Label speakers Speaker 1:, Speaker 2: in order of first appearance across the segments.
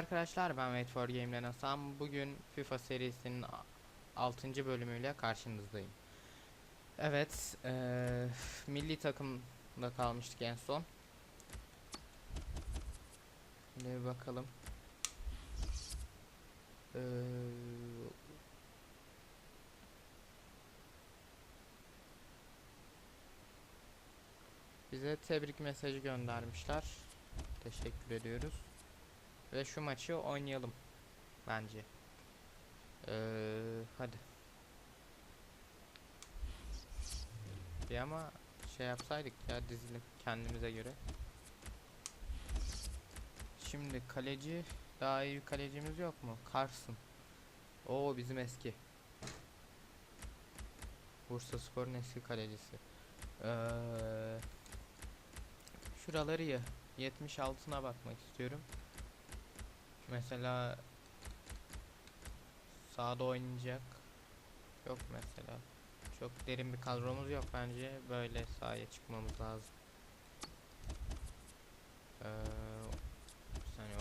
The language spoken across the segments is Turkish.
Speaker 1: arkadaşlar ben Wait for Game'den Hasan. Bugün FIFA serisinin 6. bölümüyle karşınızdayım. Evet, eee, milli takımda kalmıştık en son. Şimdi bakalım. Eee, bize tebrik mesajı göndermişler. Teşekkür ediyoruz. Ve şu maçı oynayalım bence. Ee, hadi. Bir ama şey yapsaydık ya dizilim kendimize göre. Şimdi kaleci daha iyi bir kalecimiz yok mu? Carson. Oo bizim eski. Bursa Spor'un eski kalecisi. Ee, şuraları ya 76'sına bakmak istiyorum. Mesela sağda oynayacak. Yok mesela. Çok derin bir kadromuz yok bence. Böyle sahaya çıkmamız lazım. Ee,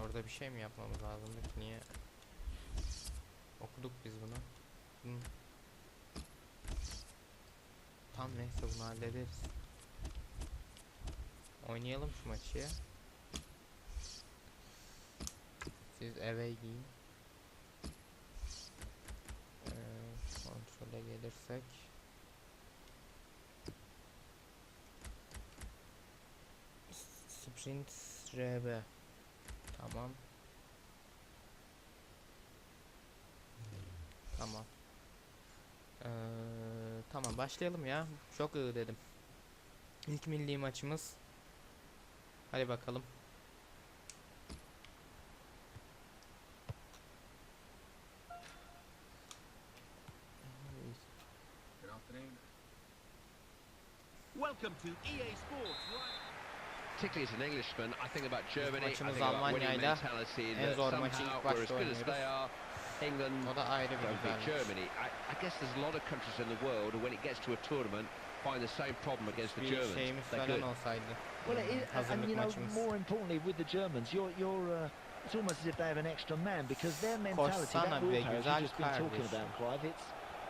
Speaker 1: orada bir şey mi yapmamız lazım? Niye? Okuduk biz bunu. Bunu- Tam neyse bunu hallederiz. Oynayalım şu maçı ya. Siz eve giyin. Ee, kontrole gelirsek. Sprint RB. Tamam. Tamam. Ee, tamam başlayalım ya. Çok iyi dedim. İlk milli maçımız. Hadi bakalım.
Speaker 2: Welcome to EA Sports.
Speaker 3: particularly as an Englishman, I think about Germany, I think about winning mentality, that
Speaker 1: zor maçı ilk
Speaker 3: somehow we're as good as they are, England
Speaker 1: O da ayrı bir
Speaker 3: don't beat. Germany. I, I guess there's a lot of countries in the world who, when it gets to a tournament, find the same problem against the Germans. They're good.
Speaker 4: Well, it is, and- and you know, more importantly, with the Germans, you're you're. Uh, it's almost as if they have an extra man because their mentality,
Speaker 1: Koşsana
Speaker 4: that
Speaker 1: be,
Speaker 4: willpower
Speaker 1: güzel
Speaker 4: you've just been talking about, Clive, it's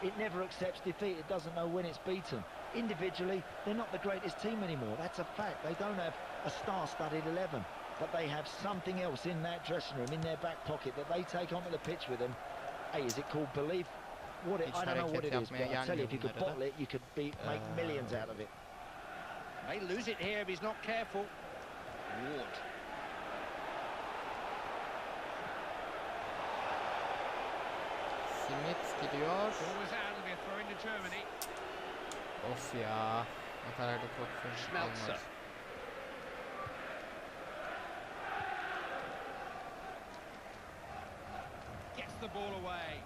Speaker 4: it never accepts defeat. It doesn't know when it's beaten. Individually, they're not the greatest team anymore. That's a fact. They don't have a star-studded eleven, but they have something else in that dressing room, in their back pocket, that they take onto the pitch with them. Hey, is it called belief? What it, I don't know what
Speaker 1: hareket
Speaker 4: it is, but
Speaker 1: yapmaya
Speaker 4: I tell you, if you could bottle it, you could be make
Speaker 1: Uh,
Speaker 4: millions out of it.
Speaker 2: May lose it here if he's not careful. Ward.
Speaker 1: Simit gidiyor.
Speaker 2: Ball was out and be a throw into Germany.
Speaker 1: Of ya. O kadar da pozisyon
Speaker 3: Schmelzer.
Speaker 1: olmaz.
Speaker 2: Gets the ball away.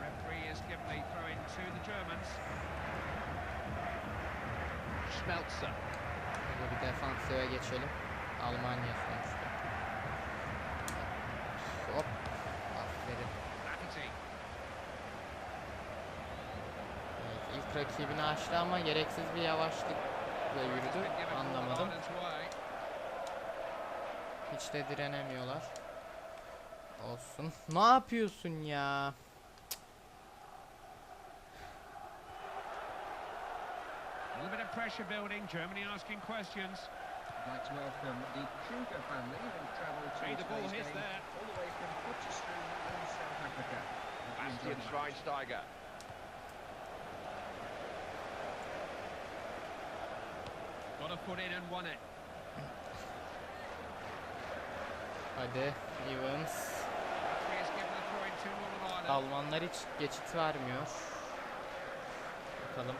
Speaker 2: Referee has given the throw in to the Germans.
Speaker 3: Schmelzer.
Speaker 1: Burada bir defansive geçelim. Almanya sonuçta. Rakibini aştı ama gereksiz bir yavaşlıkla yürüdü. Anlamadım. Hiç de direnemiyorlar. Olsun. Ne yapıyorsun ya?
Speaker 2: A little bit of pressure building. Germany asking questions.
Speaker 5: I'd like to welcome the Kruger family who've travelled to
Speaker 2: Hey, the ball
Speaker 5: today's
Speaker 2: hits
Speaker 5: game
Speaker 2: there.
Speaker 5: all the way from Potchefstroom in South Africa. Hope you enjoy
Speaker 3: Bastian. Schweinsteiger.
Speaker 2: A foot in and won it.
Speaker 1: Hadi Evans. Almanlar hiç geçit vermiyor. Bakalım.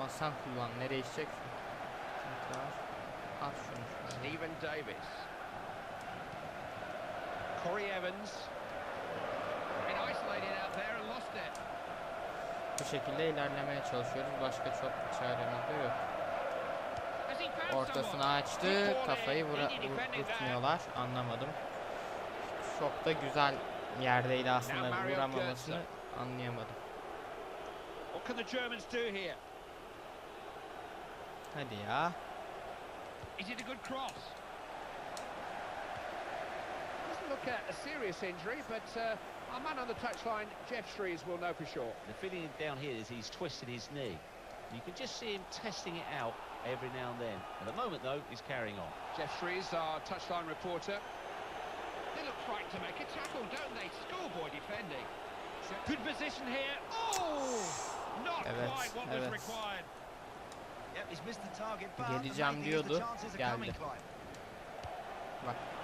Speaker 1: Basan kullan. Nereye içeceksin? At şunu.
Speaker 3: Stephen Davis. Corey Evans.
Speaker 2: Been isolated out there and lost it.
Speaker 1: Bu şekilde ilerlemeye çalışıyoruz. Başka çok çaremiz de yok. Ortasını açtı. Kafayı vura, vurtmuyorlar. Anlamadım. Çok da güzel yerdeydi aslında. Vuramamasını anlayamadım. Hadi ya.
Speaker 2: Is it a good cross?
Speaker 3: Doesn't look a, a serious injury, but uh, our man on the touchline, Jeff Shreves, will know for sure.
Speaker 6: The feeling down here is he's twisted his knee. You can just see him testing it out every now and then. At the moment, though, he's carrying on.
Speaker 3: Jeff Shreves, our touchline reporter. They look frightened to make a tackle, don't they? Schoolboy defending. Good position here. Oh! Not
Speaker 1: Evet,
Speaker 2: quite what was required.
Speaker 5: Yep, he's missed the target, but
Speaker 1: Geleceğim
Speaker 5: the main the
Speaker 1: diyordu,
Speaker 5: chances are
Speaker 1: geldi.
Speaker 5: coming, Clive.
Speaker 1: Bak
Speaker 3: Volley.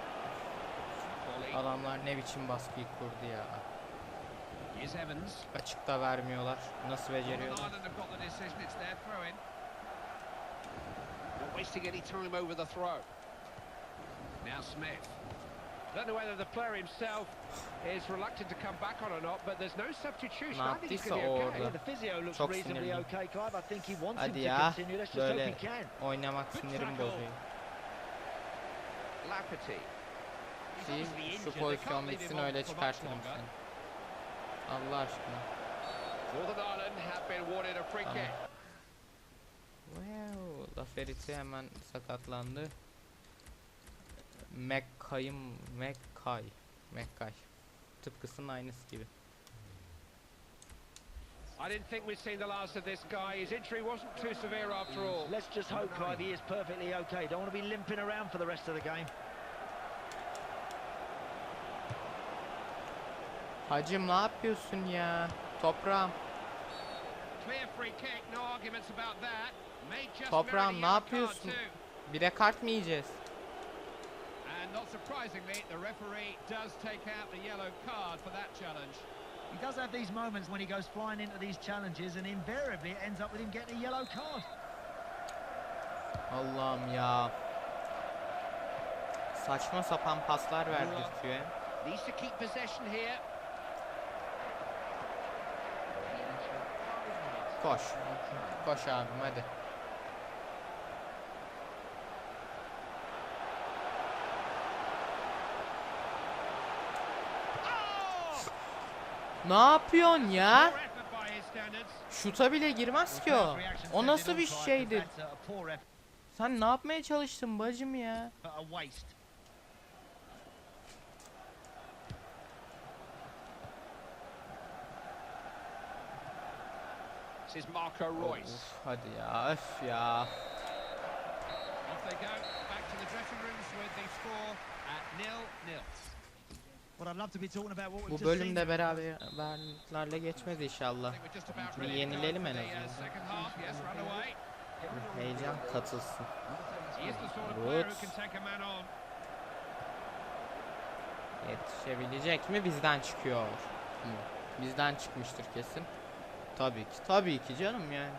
Speaker 1: Adamlar ne biçim baskıyı kurdu ya. Açıkta vermiyorlar. Nasıl beceriyorlar?
Speaker 3: Wasting any time over the throw.
Speaker 2: Now Smith.
Speaker 3: Don't know whether the player himself is reluctant to come back on or not, but there's no substitution. I think he's going to be okay.
Speaker 1: orada.
Speaker 4: The physio looks
Speaker 1: Çok
Speaker 4: reasonably
Speaker 1: sinirli.
Speaker 4: okay, Clive. I think he wants
Speaker 1: Hadi
Speaker 4: him to
Speaker 1: ya,
Speaker 4: continue. Let's just hope
Speaker 1: böyle.
Speaker 4: he can.
Speaker 1: Oynamak sinirim bozuyor.
Speaker 3: Lafferty.
Speaker 2: He's
Speaker 1: Ki
Speaker 2: obviously
Speaker 1: şu
Speaker 2: injured. They
Speaker 1: pozisyon
Speaker 2: can't leave
Speaker 1: bitsin
Speaker 2: him on
Speaker 1: öyle
Speaker 2: for much
Speaker 1: çıkartırım
Speaker 2: longer.
Speaker 1: seni. Allah aşkına.
Speaker 3: Northern Ireland have been awarded a free
Speaker 1: Tamam. Wow, Laferiti hemen sakatlandı. Mekkay'ım, Mekkay, Mekkay. Tıpkısının aynısı gibi.
Speaker 3: I didn't think we'd seen the last of this guy. His injury wasn't too severe after mm. all.
Speaker 4: Let's just hope, Clive, he is perfectly okay. Don't want to be limping around for the rest of the game.
Speaker 1: Hacım ne yapıyorsun ya? Toprağım. Toprağım, ne yapıyorsun? Bir de kart mı yiyeceğiz?
Speaker 2: And not surprisingly, the referee does take out the yellow card for that challenge.
Speaker 5: He does have these moments when he goes flying into these challenges, and invariably it ends up with him getting a yellow card.
Speaker 1: Allah'ım ya. Saçma sapan paslar verdirtiyor.
Speaker 3: Needs to keep possession here.
Speaker 1: Koş. Koş abim hadi. Ne yapıyorsun ya? Şuta bile girmez ki o. O nasıl bir şeydir? Sen ne yapmaya çalıştın bacım ya?
Speaker 3: This is Marco Royce.
Speaker 1: Of, hadi ya öf ya.
Speaker 2: Off they go. Back to the dressing rooms with the score at nil-nil.
Speaker 5: Well, I'd love to be talking about what we've
Speaker 1: Bu
Speaker 5: just
Speaker 1: bölüm
Speaker 5: seen.
Speaker 1: de beraberlerle geçmez inşallah. Bir yenilelim en azından. Heyecan katılsın.
Speaker 2: On.
Speaker 1: Yetişebilecek mi? Bizden çıkıyor. Bizden çıkmıştır kesin. Tabii ki. Tabii ki canım yani.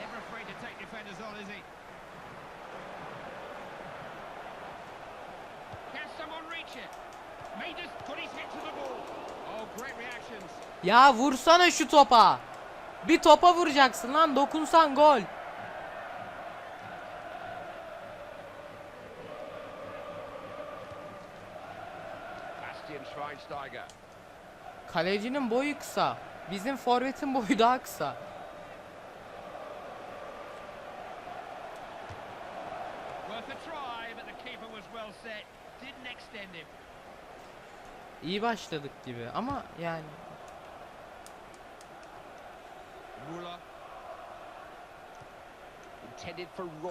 Speaker 2: Never afraid to take defenders on, is he? Can someone reach it? May just put his head to the ball. Oh, great reactions.
Speaker 1: Ya vursana şu topa. Bir topa vuracaksın lan. Dokunsan gol.
Speaker 3: Bastian Schweinsteiger.
Speaker 1: Kalecinin boyu kısa. Bizim forvetin boyu daha kısa. İyi başladık gibi ama yani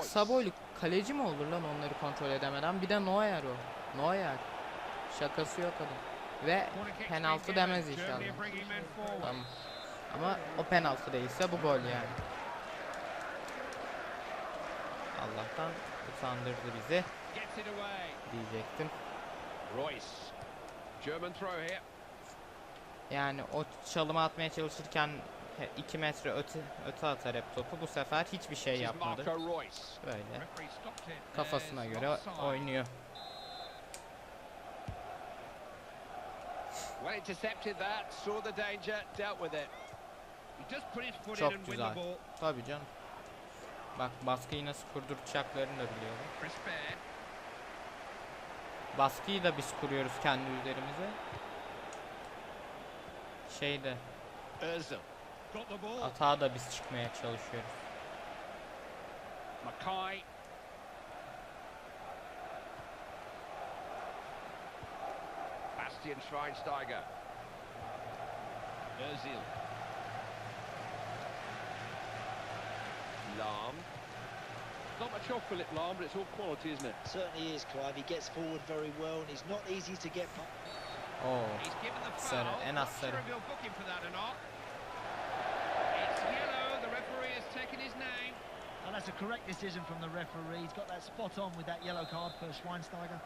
Speaker 1: kısa boylu kaleci mi olur lan onları kontrol edemeden? Bir de Neuer o. Neuer. Şakası yok adam. Ve penaltı demez inşallah. Tamam. Ama o penaltı değilse bu gol yani. Allah'tan utandırdı bizi diyecektim. Yani o çalıma atmaya çalışırken 2 metre öte, öte atar hep topu. Bu sefer hiçbir şey yapmadı. Böyle kafasına göre oynuyor.
Speaker 3: Well intercepted that, saw the danger, dealt with it.
Speaker 2: He does put his foot
Speaker 1: Çok
Speaker 2: in and win
Speaker 1: güzel.
Speaker 2: the ball.
Speaker 1: Tabii canım. Bak baskıyı nasıl kurduracaklarını da biliyorum.
Speaker 2: Baird.
Speaker 1: Baskıyı da biz kuruyoruz kendi üzerimize. Şeyde
Speaker 3: Özil.
Speaker 1: Atağa da biz çıkmaya çalışıyoruz.
Speaker 3: Mackay. Bastian Schweinsteiger. Özil. Lahm. Not much off Philip Lahm, but it's all quality, isn't it?
Speaker 4: Certainly is, Clive. He gets forward very well and he's not easy to get past.
Speaker 1: Oo.
Speaker 2: He's given the
Speaker 1: Sarı,
Speaker 2: foul.
Speaker 1: en az
Speaker 2: Not
Speaker 1: sarı.
Speaker 2: sure if he'll book him for that or not. It's yellow. The referee has taken his name.
Speaker 5: And that's a correct decision from the referee. He's got that spot on with that yellow card for Schweinsteiger.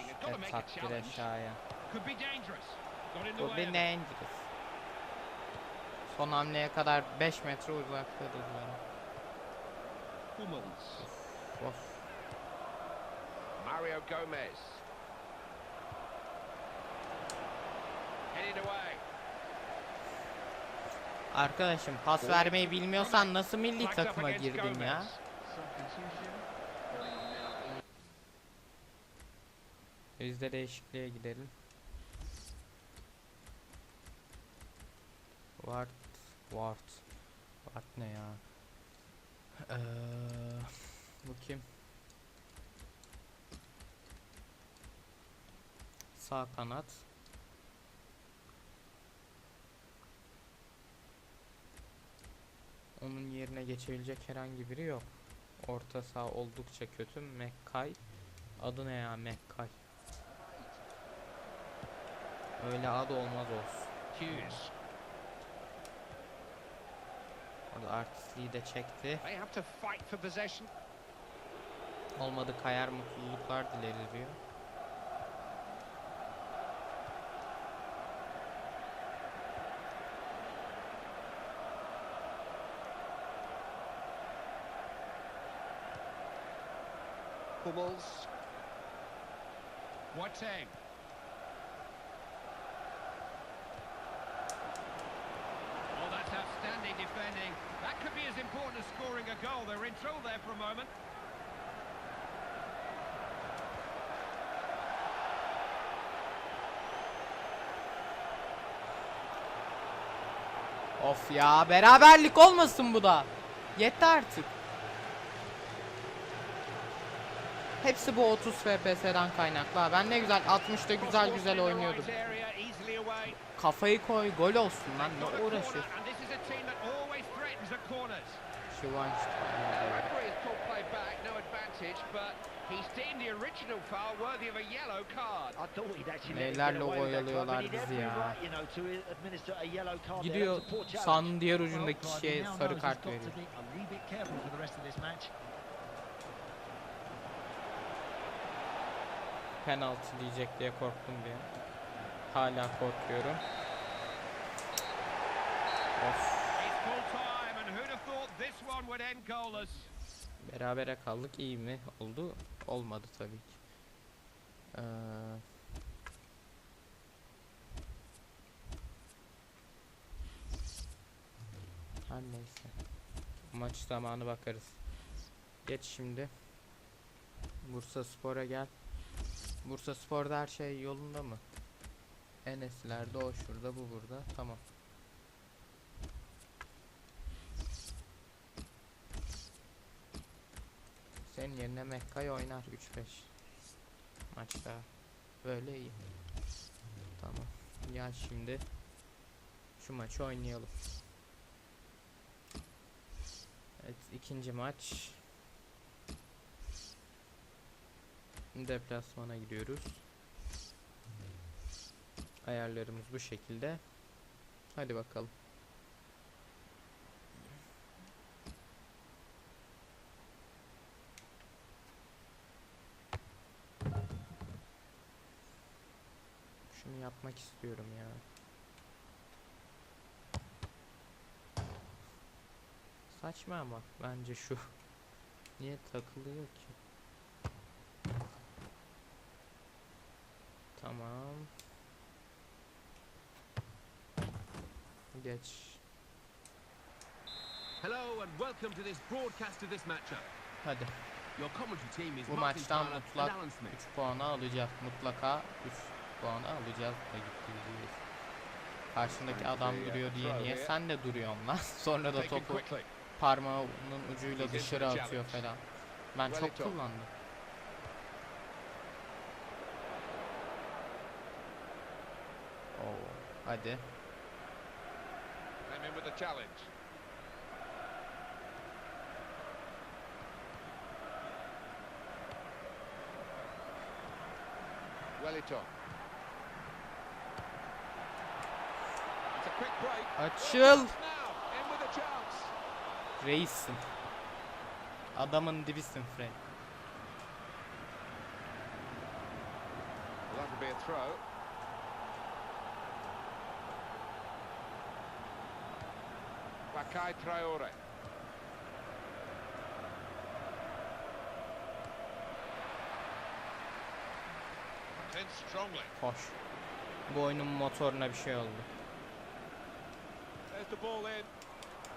Speaker 3: They've got to
Speaker 1: İşte
Speaker 3: make a
Speaker 1: takdir
Speaker 3: challenge.
Speaker 1: aşağıya.
Speaker 2: Could be dangerous. Got in the
Speaker 1: Bu
Speaker 2: way
Speaker 1: bir
Speaker 2: of.
Speaker 1: Dangerous. Son hamleye kadar 5 metre uzakta duruyorum.
Speaker 3: Hummels.
Speaker 1: Of.
Speaker 3: Mario Gomez. Headed away.
Speaker 1: Arkadaşım pas vermeyi bilmiyorsan nasıl milli takıma girdin ya? Biz de değişikliğe gidelim. Wart, Wart, Wart ne ya? Eee, bu kim? Sağ kanat. Onun yerine geçebilecek herhangi biri yok. Orta saha oldukça kötü. Mekkay. Adı ne ya Mekkay? Öyle adı olmaz olsun.
Speaker 3: Hughes.
Speaker 1: Orada artistliği de çekti. Olmadı kayar mutluluklar dileriz diyor.
Speaker 3: Hummels.
Speaker 2: Boateng. Oh, that's outstanding defending. That could be as important as scoring a goal. They're in trouble there for a moment.
Speaker 1: Of ya beraberlik olmasın bu da. Yetti artık. Hepsi bu 30 FPS'den kaynaklı. Ben ne güzel 60'ta güzel güzel oynuyordum. Kafayı koy gol olsun lan ne uğraşıyor. Neylerle oyalıyorlar bizi ya. Gidiyor sahanın diğer ucundaki kişiye sarı kart veriyor.
Speaker 5: to be a wee bit careful for the rest of this match.
Speaker 1: Penaltı diyecek diye korktum an. Hala korkuyorum. Of. Berabere kaldık iyi mi oldu? Olmadı tabii ki. Ee, her neyse. Maç zamanı bakarız. Geç şimdi. Bursa Spor'a gel. Bursa Spor'da her şey yolunda mı? Enes'lerde o şurada bu burada. Tamam. Senin yerine Mekkay oynar 3-5 maçta. Böyle iyi. Tamam. Gel şimdi şu maçı oynayalım. Evet ikinci maç. Deplasmana gidiyoruz. Ayarlarımız bu şekilde. Hadi bakalım. Şunu yapmak istiyorum ya. Saçma ama bence şu. Niye takılıyor ki? Tamam. Geç.
Speaker 7: Hello and welcome to this broadcast of this matchup.
Speaker 1: Hadi.
Speaker 2: Your commentary team is
Speaker 1: Bu maçtan mutlak
Speaker 2: Alan Smith.
Speaker 1: 3 puanı alacağız. Mutlaka 3 puanı alacağız da gittiğimiz. Karşındaki adam duruyor diye niye sen de duruyorsun lan? Sonra da topu parmağının ucuyla dışarı atıyor falan. Ben çok kullandım. Hadi.
Speaker 3: Came in with a challenge. Wellington. It's a quick break.
Speaker 1: Açıl. Reissin. Adamın dibisin Fred.
Speaker 3: Well, that'll be a throw. Bakai Traore.
Speaker 1: Hoş. Bu oyunun motoruna bir şey oldu.
Speaker 3: There's the ball in.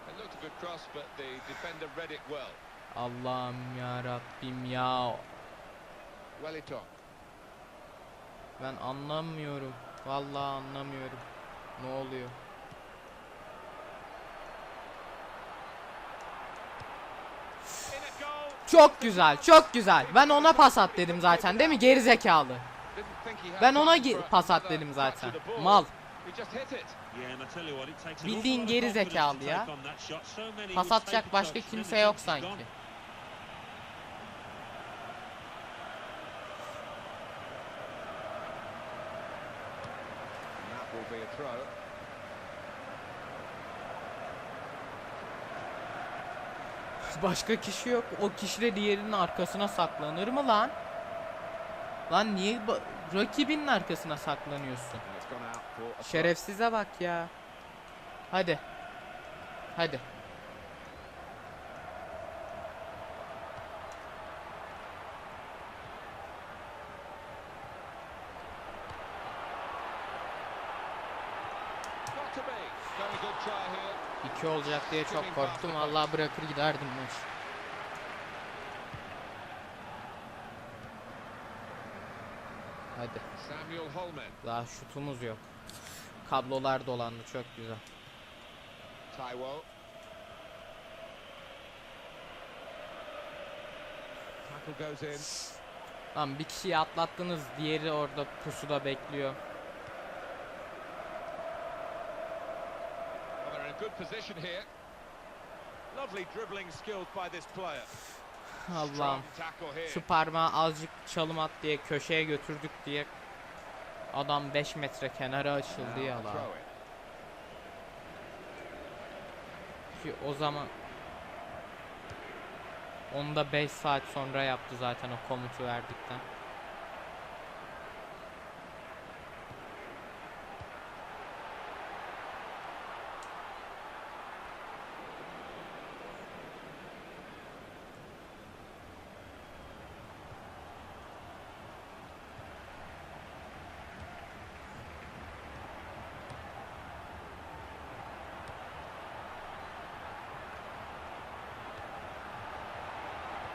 Speaker 3: It looked a good cross, but the defender read it well.
Speaker 1: Allah'ım ya Rabbim ya.
Speaker 3: Wellington.
Speaker 1: Ben anlamıyorum. Vallahi anlamıyorum. Ne oluyor?
Speaker 3: In a goal.
Speaker 1: Çok güzel, çok güzel. Ben ona pas at dedim zaten değil mi? Geri zekalı. Ben ona pas at dedim zaten. Mal. Bildiğin geri zekalı ya. Pas atacak başka kimse yok sanki.
Speaker 3: Will be a throw.
Speaker 1: Başka kişi yok. O kişi de diğerinin arkasına saklanır mı lan? Lan niye rakibinin arkasına saklanıyorsun? Şerefsize bak ya. Hadi. Hadi. 2 olacak diye çok korktum. Allah bırakır giderdim maç. Hadi. Daha şutumuz yok. Kablolar dolandı çok güzel.
Speaker 3: Taiwo. Tackle
Speaker 1: bir kişiyi atlattınız diğeri orada pusuda bekliyor.
Speaker 3: Good position here. Lovely dribbling skills by this player.
Speaker 1: Allah'ım. Şu parmağı azıcık çalım at diye köşeye götürdük diye adam 5 metre kenara açıldı ya lan. Ki o zaman onu da 5 saat sonra yaptı zaten o komutu verdikten.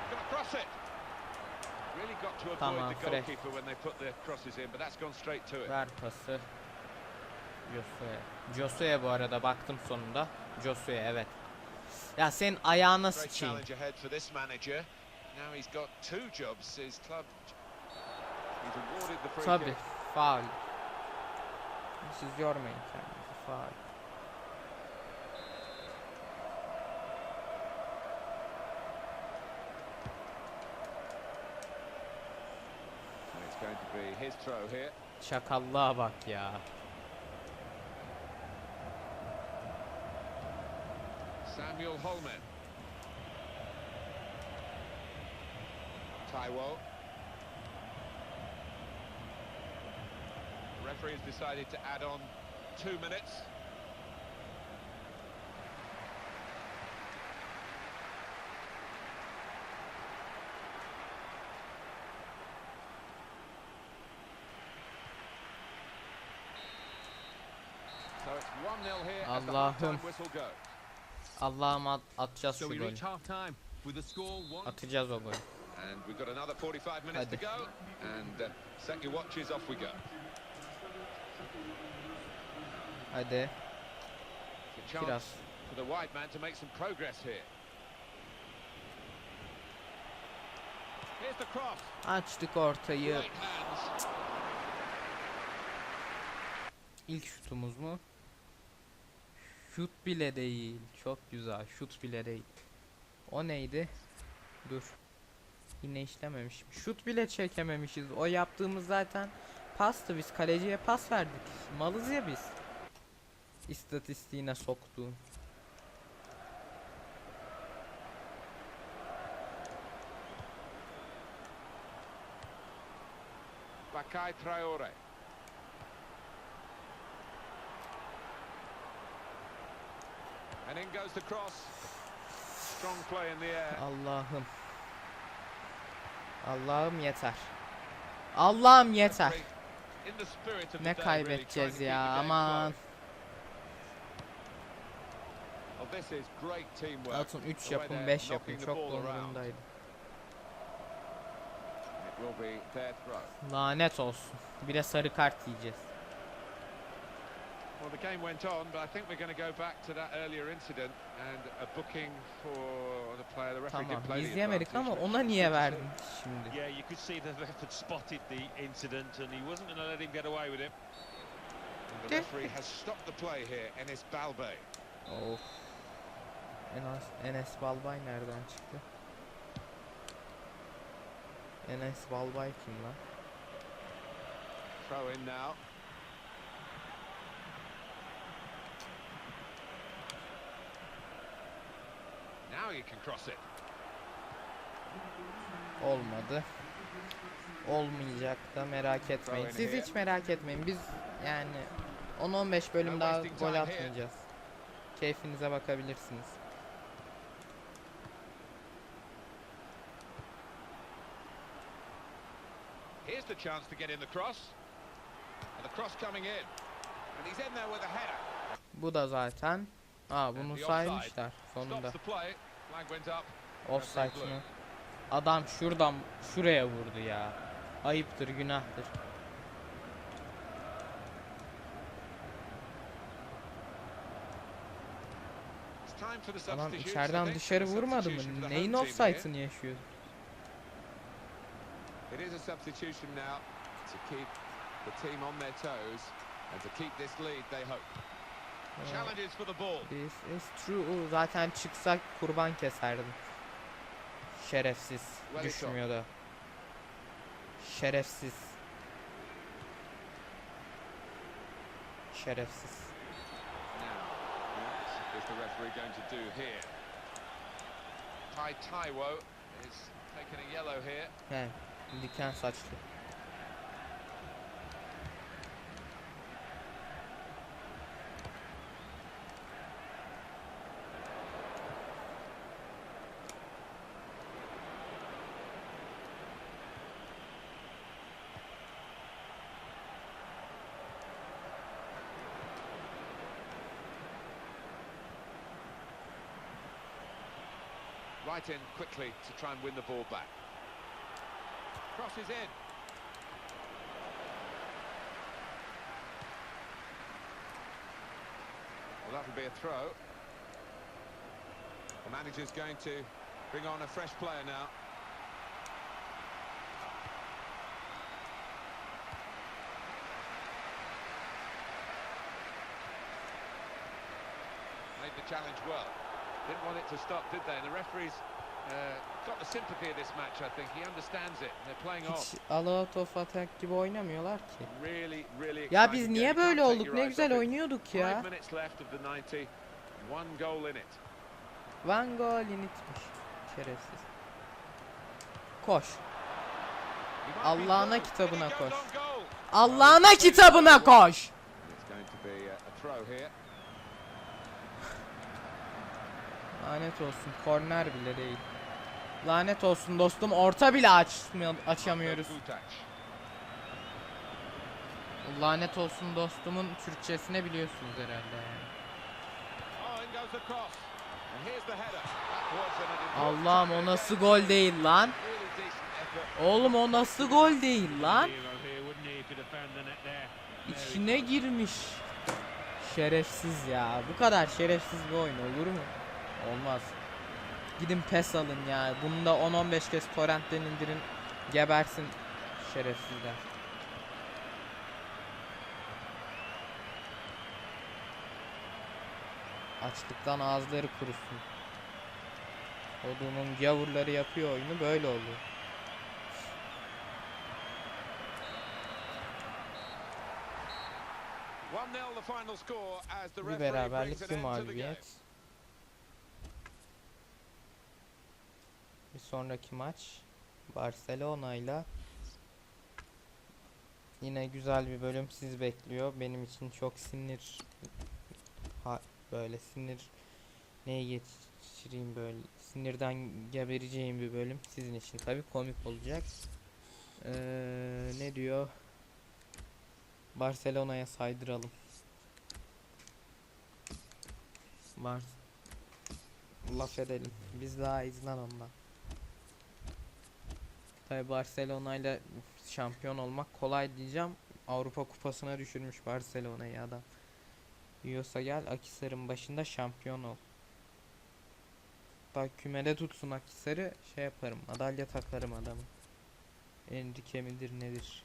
Speaker 3: Gonna cross it. Really got to avoid
Speaker 1: Tamam,
Speaker 3: the
Speaker 1: Fred.
Speaker 3: goalkeeper when they put their crosses in, but that's gone straight to it.
Speaker 1: Ver pası. Josué. Josué bu arada baktım sonunda. Josué evet. Ya senin ayağına sıçayım.
Speaker 3: challenge ahead for this manager. Now he's got two jobs. His club. He's awarded the free
Speaker 1: Tabi. Faul. Siz yormayın kendinizi. Faul. Çakallığa bak ya.
Speaker 3: Samuel Holman. Taiwo. The referee has decided to add on two minutes.
Speaker 1: Allah'ım. Allah'ım at- atacağız şu golü. Atacağız o golü.
Speaker 3: And we've got another 45 minutes
Speaker 1: Hadi.
Speaker 3: to go. And uh, set your watches, off we go.
Speaker 1: Hadi biraz.
Speaker 3: for the wide man to make some progress here.
Speaker 1: Açtık ortayı. İlk şutumuz mu? Şut bile değil. Çok güzel. Şut bile değil. O neydi? Dur. Yine işlememişim. Şut bile çekememişiz. O yaptığımız zaten pastı. Biz kaleciye pas verdik. Malız ya biz. İstatistiğine soktuğum.
Speaker 3: Bakay Traore. And in goes the cross. Strong play in the air.
Speaker 1: Allah'ım. Allah'ım yeter. Allah'ım yeter. Ne kaybedeceğiz ya aman. Atın 3
Speaker 3: the way
Speaker 1: yapın
Speaker 3: they're
Speaker 1: 5 yapın çok
Speaker 3: throw.
Speaker 1: Lanet olsun. Bir de sarı kart yiyeceğiz.
Speaker 3: Well, the game went on, but I think we're going to go back to that earlier incident and a booking for the player. The referee
Speaker 1: Tamam
Speaker 3: did play the
Speaker 1: izleyemedik ama ona niye verdin şimdi?
Speaker 6: Yeah, you could see the ref had spotted the incident and he wasn't going to let him get away with it.
Speaker 3: And the referee has stopped the play here, Enes Balbe.
Speaker 1: Of. Enes, Enes Balbay nereden çıktı? Enes Balbay kim lan?
Speaker 3: Throw in now.
Speaker 1: Olmadı. Olmayacak da merak etmeyin.
Speaker 3: in
Speaker 1: Siz hiç merak etmeyin. Biz yani 10-15 bölüm daha gol atmayacağız. Keyfinize bakabilirsiniz.
Speaker 3: Here's the chance to get in the cross. And the cross coming in. And he's in there with a header.
Speaker 1: Bu da zaten. Aa bunu saymışlar sonunda. Offside mı? Adam şuradan şuraya vurdu ya. Ayıptır, günahtır. Adam içeriden dışarı vurmadı mı? Neyin offside'ını yaşıyor?
Speaker 3: It is a substitution now to keep the team on their toes and to keep this lead, they hope.
Speaker 1: This is true. Zaten çıksak kurban keserdim. Şerefsiz. Düşmüyordu. Şerefsiz. Şerefsiz.
Speaker 3: Now, what is Right in quickly to try and win the ball back. Crosses in. Well, that'll be a throw. The manager's going to bring on a fresh player now. Made the challenge well. Didn't want it to stop, did they? And the referee's uh, got the sympathy of this match, I think. He understands it. They're playing on.
Speaker 1: Hiç all out of attack gibi oynamıyorlar ki.
Speaker 3: Really, really
Speaker 1: Ya biz niye böyle olduk? Ne güzel oynuyorduk
Speaker 3: Five
Speaker 1: ya.
Speaker 3: minutes left of the 90. One goal in it.
Speaker 1: Van Gaal initmiş. Şerefsiz. Koş. Allah'ına kitabına koş.
Speaker 3: goal.
Speaker 1: Allah'ına kitabına koş.
Speaker 3: It's going to be a, a throw here.
Speaker 1: Lanet olsun. Korner bile değil. Lanet olsun dostum. Orta bile açmıyor, açamıyoruz. Lanet olsun dostumun Türkçesine biliyorsunuz herhalde yani. Allah'ım o nasıl gol değil lan. Oğlum o nasıl gol değil lan? İçine girmiş. Şerefsiz ya. Bu kadar şerefsiz bir oyun olur mu? Olmaz. Gidin pes alın ya. Bunu da 10-15 kez torrentten indirin. Gebersin şerefsizler. Açlıktan ağızları kurusun. Odunun gavurları yapıyor oyunu böyle oluyor.
Speaker 3: One 0 the final score as the
Speaker 1: Bir beraberlik bir mağlubiyet. Bir sonraki maç Barcelona ile yine güzel bir bölüm sizi bekliyor. Benim için çok sinir ha, böyle sinir neye geçireyim böyle sinirden gebereceğim bir bölüm sizin için tabi komik olacak. Ee, ne diyor? Barcelona'ya saydıralım. Var. Laf edelim. Biz daha lan ondan. Tabi Barcelona ile şampiyon olmak kolay diyeceğim. Avrupa kupasına düşürmüş Barcelona'yı adam. Yiyorsa gel Akisar'ın başında şampiyon ol. Bak kümede tutsun Akisar'ı şey yaparım. Madalya takarım adamı. Enrique midir nedir?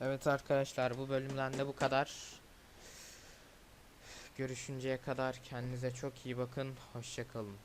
Speaker 1: Evet arkadaşlar bu bölümden de bu kadar. Görüşünceye kadar kendinize çok iyi bakın. Hoşçakalın.